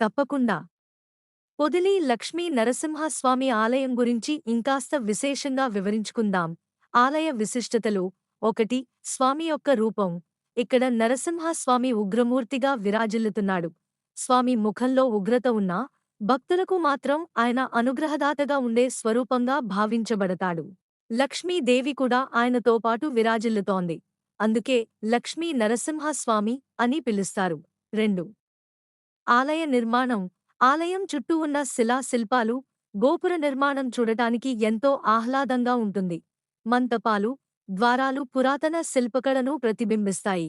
తప్పకుండా. పొదిలి లక్ష్మీ నరసింహస్వామి ఆలయం గురించి ఇంకాస్త విశేషంగా వివరించుకుందాం. ఆలయ విశిష్టతలు ఒకటి స్వామి యొక్క రూపం. ఇక్కడ నరసింహస్వామి ఉగ్రమూర్తిగా విరాజిల్లుతున్నాడు. స్వామి ముఖంలో ఉగ్రత ఉన్నా భక్తులకు మాత్రం ఆయన అనుగ్రహదాతగా ఉండే స్వరూపంగా భావించబడతాడు. లక్ష్మీదేవి కూడా ఆయనతో పాటు విరాజిల్లుతోంది. అందుకే లక్ష్మీ నరసింహస్వామి అని పిలుస్తారు. రెండు ఆలయ నిర్మాణం. ఆలయం చుట్టూ ఉన్న శిలా శిల్పాలు గోపుర నిర్మాణం చూడటానికి ఎంతో ఆహ్లాదంగా ఉంటుంది. మంటపాలు ద్వారాలు పురాతన శిల్పకళను ప్రతిబింబిస్తాయి.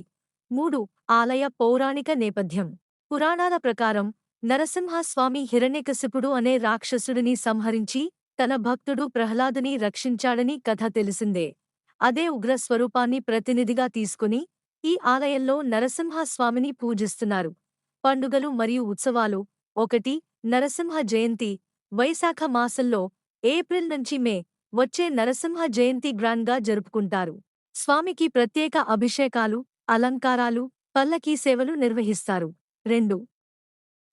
మూడు ఆలయ పౌరాణిక నేపథ్యం. పురాణాల ప్రకారం నరసింహస్వామి హిరణ్యకశిపుడు అనే రాక్షసుడిని సంహరించి తన భక్తుడు ప్రహ్లాదుని రక్షించాడని కథ తెలిసిందే. అదే ఉగ్ర స్వరూపాన్ని ప్రతినిధిగా తీసుకుని ఈ ఆలయంలో నరసింహస్వామిని పూజిస్తున్నారు. పండుగలు మరియు ఉత్సవాలు. ఒకటి నరసింహ జయంతి. వైశాఖ మాసంలో ఏప్రిల్ నుంచి మే వచ్చే నరసింహ జయంతి గ్రాండ్గా జరుపుకుంటారు. స్వామికి ప్రత్యేక అభిషేకాలు అలంకారాలు పల్లకీ సేవలు నిర్వహిస్తారు. రెండు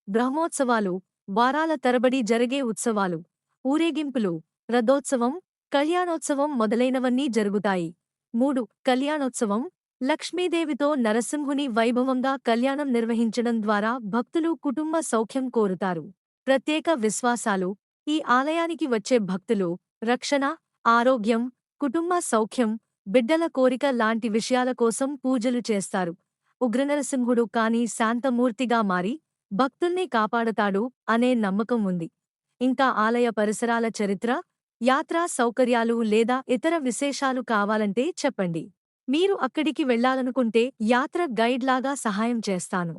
బ్రహ్మోత్సవాలు. వారాల తరబడి జరిగే ఉత్సవాలు. ఊరేగింపులు రథోత్సవం కళ్యాణోత్సవం మొదలైనవన్నీ జరుగుతాయి. మూడు కళ్యాణోత్సవం. లక్ష్మీదేవితో నరసింహుని వైభవంగా కళ్యాణం నిర్వహించడం ద్వారా భక్తులు కుటుంబ సౌఖ్యం కోరుతారు. ప్రత్యేక విశ్వాసాలు ఈ ఆలయానికి వచ్చే భక్తులు రక్షణ ఆరోగ్యం కుటుంబ సౌఖ్యం బిడ్డల కోరిక లాంటి విషయాల కోసం పూజలు చేస్తారు. ఉగ్రనరసింహుడు కాని శాంతమూర్తిగా మారి భక్తుల్ని కాపాడతాడు అనే నమ్మకం ఉంది. ఇంకా ఆలయ పరిసరాల చరిత్ర యాత్రా సౌకర్యాలు లేదా ఇతర విశేషాలు కావాలంటే చెప్పండి. మీరు అక్కడికి వెళ్ళాలనుకుంటే యాత్ర గైడ్ లాగా సహాయం చేస్తాను.